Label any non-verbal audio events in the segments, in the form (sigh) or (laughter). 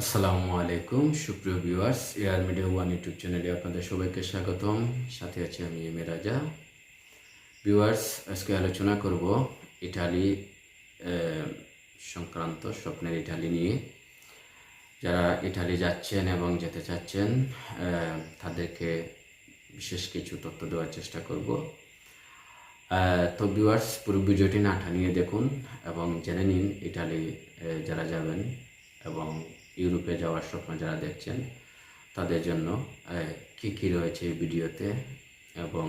আসসালামু আলাইকুম, সুপ্রিয় viewers air media one YouTube চ্যানেলে আপনাদের সবাইকে স্বাগতম। সাথে আছি আমি এম এ রাজা। ভিউয়ার্স, আজকে আলোচনা করব ইটালি সংক্রান্ত স্বপ্নের ইটালি নিয়ে। যারা ইটালি যাচ্ছেন এবং যেতে চাচ্ছেন তাদেরকে বিশেষ কিছু তথ্য দেওয়ার চেষ্টা করব। তো ভিউয়ার্স, পুরো ভিডিওটি না টানিয়ে দেখুন এবং জেনে নিন ইটালি যারা যাবেন এবং ইউরোপে যাওয়ার স্বপ্ন যারা দেখছেন, তাদের জন্য কি কি রয়েছে ভিডিওতে এবং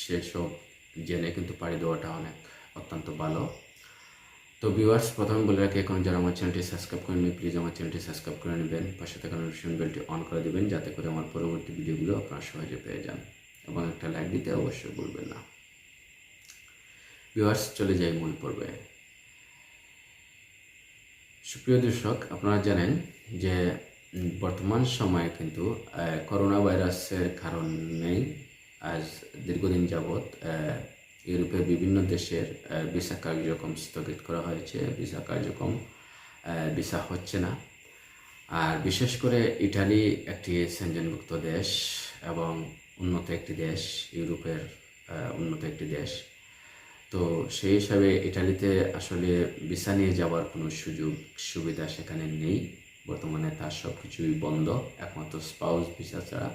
সেসব জেনে কিন্তু পাড়ি দেওয়াটা অনেক অত্যন্ত ভালো। তো ভিউয়ার্স প্রথমে বলে রাখি, এখন যারা আমার চ্যানেলটি সাবস্ক্রাইব করেননি প্লিজ আমার চ্যানেলটি সাবস্ক্রাইব করে নেবেন। পাশে থাকা নোটিফিকেশন বেলটি অন করে দেবেন, যাতে করে আমার পরবর্তী ভিডিওগুলো আপনারা সহজে পেয়ে যান। এবং একটা লাইক দিতে অবশ্যই ভুলবেন না। ভিউয়ার্স চলে যাই মূল পর্বে। সুপ্রিয় দর্শক, আপনারা জানেন যে বর্তমান সময়ে কিন্তু করোনা ভাইরাসের কারণেই আজ দীর্ঘদিন যাবৎ ইউরোপের বিভিন্ন দেশের ভিসা কার্যক্রম স্থগিত করা হয়েছে। ভিসা কার্যক্রম ভিসা হচ্ছে না। আর বিশেষ করে ইটালি একটি সেঞ্জনভুক্ত দেশ এবং উন্নত একটি দেশ, ইউরোপের উন্নত একটি দেশ। তো সেই হিসাবে ইটালিতে আসলে ভিসা নিয়ে যাওয়ার কোনো সুযোগ সুবিধা সেখানে নেই। বর্তমানে তার সব কিছুই বন্ধ, একমাত্র স্পাউস ভিসা ছাড়া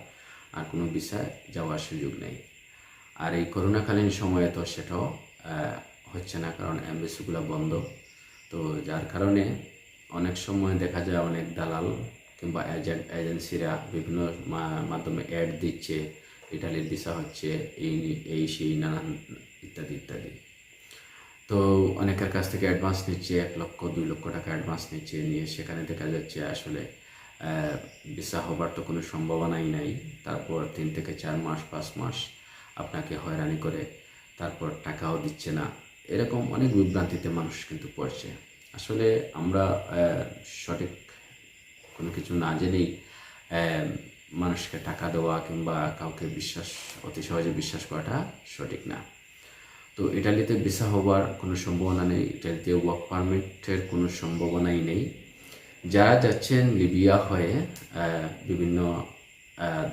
আর কোনো ভিসা যাওয়ার সুযোগ নেই। আর এই করোনাকালীন সময়ে তো সেটাও হচ্ছে না কারণ অ্যাম্বাসিগুলো বন্ধ। তো যার কারণে অনেক সময় দেখা যায় অনেক দালাল কিংবা এজেন্ট, এজেন্সিরা বিভিন্ন মাধ্যমে অ্যাড দিচ্ছে, ইটালির ভিসা হচ্ছে এই এই সেই নানান ইত্যাদি ইত্যাদি। তো অনেকের কাছ থেকে অ্যাডভান্স নিচ্ছে, এক লক্ষ, দুই লক্ষ টাকা অ্যাডভান্স নিচ্ছে, নিয়ে সেখানে দেখা যাচ্ছে আসলে ভিসা হবার তো কোনো সম্ভাবনাই নাই। তারপর তিন থেকে চার মাস, পাঁচ মাস আপনাকে হয়রানি করে তারপর টাকাও দিচ্ছে না। এরকম অনেক বিভ্রান্তিতে মানুষ কিন্তু পড়ছে। আসলে আমরা সঠিক কোনো কিছু না জেনেই মানুষকে টাকা দেওয়া কিংবা কাউকে বিশ্বাস, অতি সহজে বিশ্বাস করাটা সঠিক না। তো ইটালিতে ভিসা হওয়ার কোনো সম্ভাবনা নেই, ইটালিতে ওয়ার্ক পারমিটের কোনো সম্ভাবনাই নেই। যারা যাচ্ছেন লিবিয়া হয়ে বিভিন্ন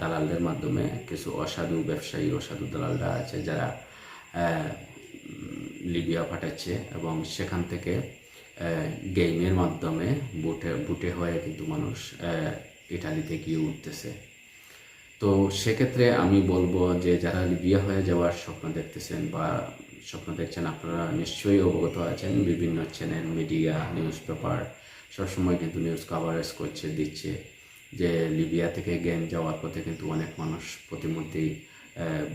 দালালদের মাধ্যমে, কিছু অসাধু ব্যবসায়ী, অসাধু দালালরা আছে যারা লিবিয়া পাঠাচ্ছে এবং সেখান থেকে গেমের মাধ্যমে বুটে বুটে হয়ে কিন্তু মানুষ ইটালিতে গিয়ে উঠতেছে। তো সেক্ষেত্রে আমি বলব যে যারা লিবিয়া হয়ে যাওয়ার স্বপ্ন দেখতেছেন বা স্বপ্ন দেখছেন, আপনারা নিশ্চয়ই অবগত আছেন। বিভিন্ন চ্যানেল, মিডিয়া, নিউজ পেপার, সবসময় কিন্তু নিউজ কাভারেজ করছে, দিচ্ছে যে লিবিয়া থেকে গেম যাওয়ার পথে কিন্তু অনেক মানুষ প্রতিমধ্যেই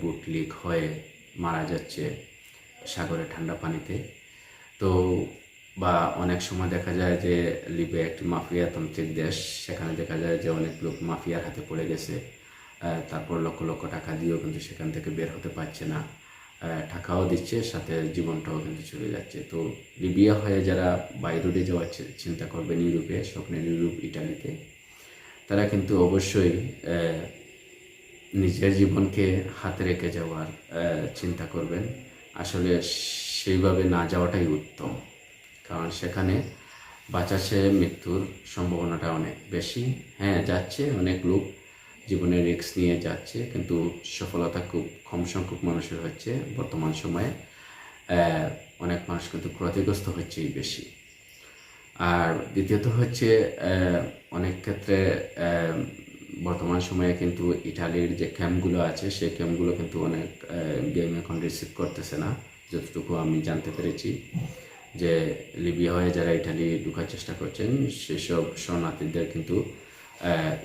বুট লিক হয়ে মারা যাচ্ছে সাগরে ঠান্ডা পানিতে। তো, বা অনেক সময় দেখা যায় যে লিবিয়া একটি মাফিয়াতান্ত্রিক দেশ, সেখানে দেখা যায় যে অনেক লোক মাফিয়ার হাতে পড়ে গেছে তারপর লক্ষ লক্ষ টাকা দিয়েও কিন্তু সেখান থেকে বের হতে পারছে না। টাকাও দিচ্ছে, সাথে জীবনটাও কিন্তু চলে যাচ্ছে। তো লিবিয়া হয়ে যারা বাইরে যাওয়ার চিন্তা করবেন ইউরোপে, স্বপ্নের ইউরোপ, ইটালিতে, তারা কিন্তু অবশ্যই নিজের জীবনকে হাতে রেখে যাওয়ার চিন্তা করবেন। আসলে সেইভাবে না যাওয়াটাই উত্তম, কারণ সেখানে বাঁচাছে মৃত্যুর সম্ভাবনাটা অনেক বেশি। হ্যাঁ যাচ্ছে অনেক লোক জীবনের রিস্ক নিয়ে যাচ্ছে, কিন্তু সফলতা খুব কম সংখ্যক মানুষের হচ্ছে। বর্তমান সময়ে অনেক মানুষ কিন্তু ক্ষতিগ্রস্ত হচ্ছেই বেশি। আর দ্বিতীয়ত হচ্ছে অনেক ক্ষেত্রে বর্তমান সময়ে কিন্তু ইটালির যে ক্যাম্পগুলো আছে, সেই ক্যাম্পগুলো কিন্তু অনেক গেম এখন রিসিভ করতেছে না, যতটুকু আমি জানতে পেরেছি। যে লিবিয়া হয়ে যারা ইটালি ঢুকার চেষ্টা করছেন, সেসব শরণার্থীদের কিন্তু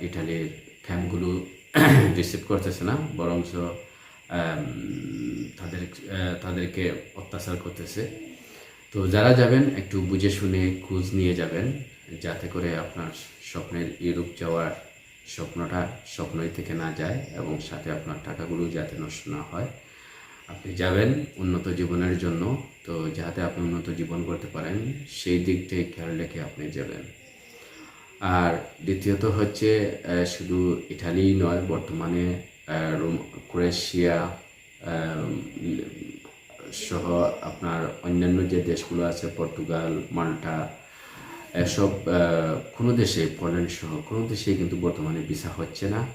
ইটালির ক্যাম্পগুলো (clears throat) রিসিভ করতেছে না, বরঞ্চ তাদের তাদেরকে অত্যাচার করতেছে। তো যারা যাবেন, একটু বুঝে শুনে খোঁজ নিয়ে যাবেন, যাতে করে আপনার স্বপ্নের ইউরোপ যাওয়ার স্বপ্নটা স্বপ্নই থেকে না যায় এবং সাথে আপনার টাকাগুলো যাতে নষ্ট না হয়। আপনি যাবেন উন্নত জীবনের জন্য, তো যাতে আপনি উন্নত জীবন করতে পারেন, সেই দিক থেকে খেয়াল রেখে আপনি যাবেন। আর দ্বিতীয়ত হচ্ছে শুধু ইটালি নয়, বর্তমানে রোম- ক্রোয়েশিয়া সহ আপনার অন্যান্য যে দেশগুলো আছে, পর্তুগাল, মাল্টা এসব কোনো দেশে, পোল্যান্ড সহ কোনো দেশে কিন্তু বর্তমানে ভিসা হচ্ছে না।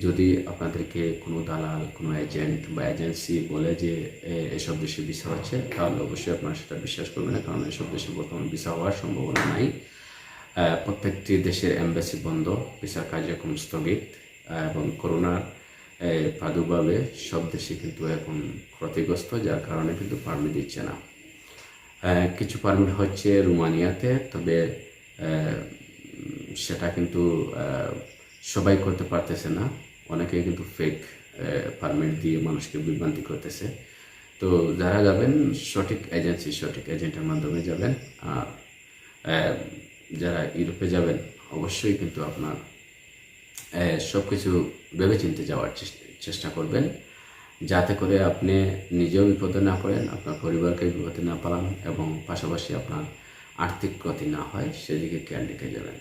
যদি আপনাদেরকে কোনো দালাল, কোনো এজেন্ট বা এজেন্সি বলে যে এসব দেশে ভিসা হচ্ছে, তাহলে অবশ্যই আপনারা সেটা বিশ্বাস করবেন না, কারণ এসব দেশে বর্তমানে ভিসা হওয়ার সম্ভাবনা নাই। প্রত্যেকটি দেশের এম্বাসি বন্ধ, ভিসা কার্যক্রম স্থগিত এবং করোনার প্রাদুর্ভাবে সব দেশে কিন্তু এখন ক্ষতিগ্রস্ত, যার কারণে কিন্তু পারমিট দিচ্ছে না। কিছু পারমিট হচ্ছে রোমানিয়াতে, তবে সেটা কিন্তু সবাই করতে পারতেছে না। অনেকে কিন্তু ফেক পারমিট দিয়ে মানুষকে বিভ্রান্তি করতেছে। তো যারা যাবেন, সঠিক এজেন্সি সঠিক এজেন্টের মাধ্যমে যাবেন। আর যারা ইউরোপে যাবেন, অবশ্যই কিন্তু আপনার সব কিছু ভেবেচিন্তে যাওয়ার চেস- চেষ্টা করবেন। যাতে করে আপনি নিজেও বিপদে না পড়েন, আপনার পরিবারকে বিপদে না পালান এবং পাশাপাশি আপনার আর্থিক ক্ষতি না হয়, সেদিকে খেয়াল রেখে যাবেন।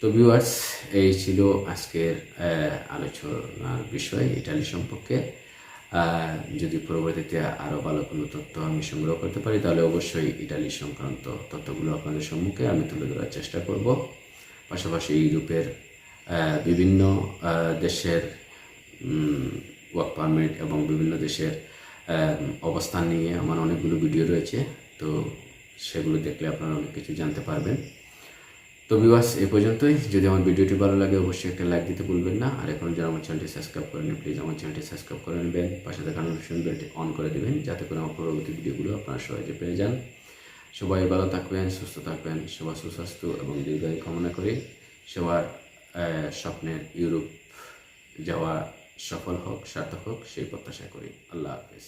তো ভিউয়ার্স এই ছিল আজকের আলোচনার বিষয়, ইটালি সম্পর্কে। যদি পরবর্তীতে আরও ভালো কোনো তথ্য আমি সংগ্রহ করতে পারি, তাহলে অবশ্যই ইটালি সংক্রান্ত তথ্যগুলো আপনাদের সম্মুখে আমি তুলে ধরার চেষ্টা করব। পাশাপাশি ইউরোপের বিভিন্ন দেশের ওয়ার্ক পারমিট এবং বিভিন্ন দেশের অবস্থান নিয়ে আমার অনেকগুলো ভিডিও রয়েছে। তো সেগুলো দেখলে আপনারা অনেক কিছু জানতে পারবেন। তো বিবাস এই পর্যন্তই। যদি আমার ভিডিওটি ভালো লাগে, অবশ্যই একটা লাইক দিতে ভুলবেন না। আর এখন যারা আমার চ্যানেলটি সাবস্ক্রাইব করেন প্লিজ আমার চ্যানেলটি সাবস্ক্রাইব করে নেবেন। পাশে থাকা নোটিফিকেশন বেলটি অন করে দেবেন, যাতে করে আমার পরবর্তী ভিডিওগুলো আপনারা সহজে পেয়ে যান। সবাই ভালো থাকবেন, সুস্থ থাকবেন, সবার সুস্বাস্থ্য এবং দীর্ঘায়ু কামনা করি। সবার স্বপ্নের ইউরোপ যাওয়া সফল হোক, সার্থক হোক, সেই প্রত্যাশা করি। আল্লাহ হাফেজ।